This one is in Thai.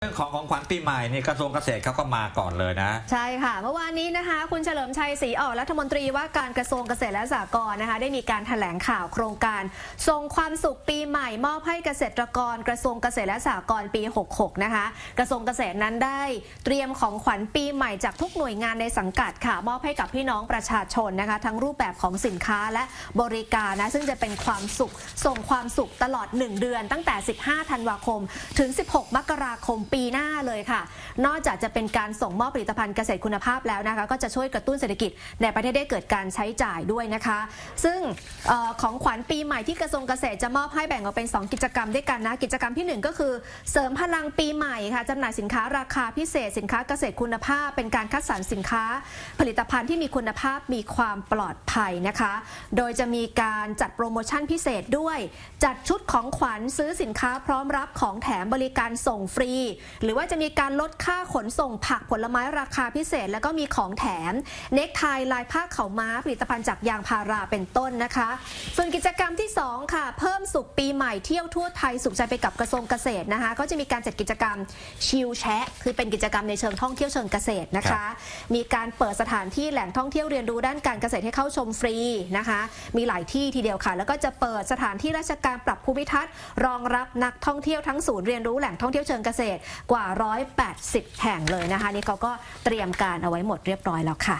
เรื่องของของขวัญปีใหม่นี่กระทรวงเกษตรเขาก็มาก่อนเลยนะ ใช่ค่ะ เมื่อวานนี้นะคะ คุณเฉลิมชัยศรีอ่อนรัฐมนตรีว่าการกระทรวงเกษตรและสหกรณ์นะคะ ได้มีการแถลงข่าวโครงการส่งความสุขปีใหม่ มอบให้เกษตรกร กระทรวงเกษตรและสหกรณ์ปี 66 นะคะ กระทรวงเกษตรนั้นได้เตรียมของขวัญปีใหม่จากทุกหน่วยงานในสังกัดค่ะ มอบให้กับพี่น้องประชาชนนะคะ ทั้งรูปแบบของสินค้าและบริการนะซึ่งจะเป็นความสุขส่งความสุขตลอด 1 เดือน ตั้งแต่ 15 ธันวาคม ถึง 16 มกราคมปีหน้าเลยค่ะ นอกจากจะเป็นการส่งมอบผลิตภัณฑ์เกษตรคุณภาพแล้วนะคะ ก็จะช่วยกระตุ้นเศรษฐกิจในประเทศได้เกิดการใช้จ่ายด้วยนะคะ ซึ่งออของขวัญปีใหม่ที่กระทรวงเกษตรจะมอบให้แบ่งออกเป็น 2 กิจกรรมด้วยกันนะ กิจกรรมทีหนึ่1 ก็คือ เสริมพลังปีใหม่ค่ะจำหน่ายสินค้าราคาพิเศษ สินค้าเกษตรคุณภาพ เป็นการคัดสรรสินค้า ผลิตภัณฑ์ที่มีคุณภาพมีความปลอดภัยนะคะ โดยจะมีการจัดโปรโมชั่นพิเศษด้วย จัดชุดของขวัญซื้อสินค้าพร้อมรับของแถมบริการส่งฟรี หรือว่าจะมีการลดค่าขนส่งผักผลไม้ราคาพิเศษ แล้วก็มีของแถม เน็กไทลายผ้าเขาวม้าผลิตภัณฑ์จากยางพาราเป็นต้นนะคะ ส่วนกิจกรรมที่ 2 ค่ะ เพิ่มสุขปีใหม่เที่ยวทั่วไทยสุขใจไปกับกระทรวงเกษตรนะคะ ก็จะมีการจัดกิจกรรมชิลแชะคือเป็นกิจกรรมในเชิงท่องเที่ยวเชิงเกษตรนะคะ มีการเปิดสถานที่แหล่งท่องเที่ยวเรียนรู้ด้านการเกษตรให้เข้าชมฟรีนะคะ มีหลายที่ทีเดียวค่ะ แล้วก็จะเปิดสถานที่ราชการปรับภูมิทัศน์ รองรับนักท่องเที่ยวทั้งศูนย์เรียนรู้แหล่งท่องเที่ยวเชิงเกษตรกว่า 180แห่งเลยนะคะ นี่เขาก็เตรียมการเอาไว้หมดเรียบร้อยแล้วค่ะ